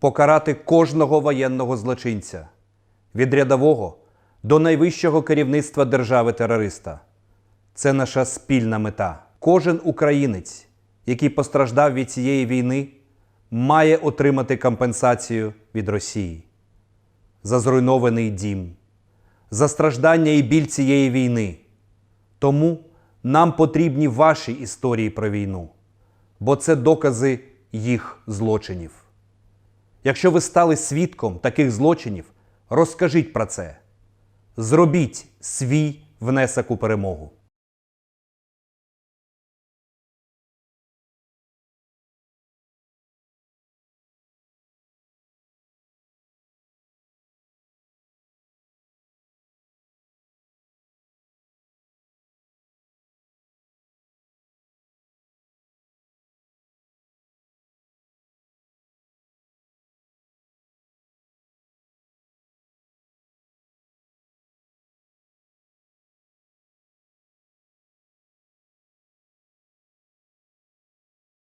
покарати кожного воєнного злочинця від рядового до найвищого керівництва держави-терориста. Це наша спільна мета. Кожен українець, який постраждав від цієї війни, має отримати компенсацію від Росії за зруйнований дім, за страждання і біль цієї війни. Тому нам потрібні ваші історії про війну, бо це докази їх злочинів. Якщо ви стали свідком таких злочинів, розкажіть про це. Зробіть свій внесок у перемогу.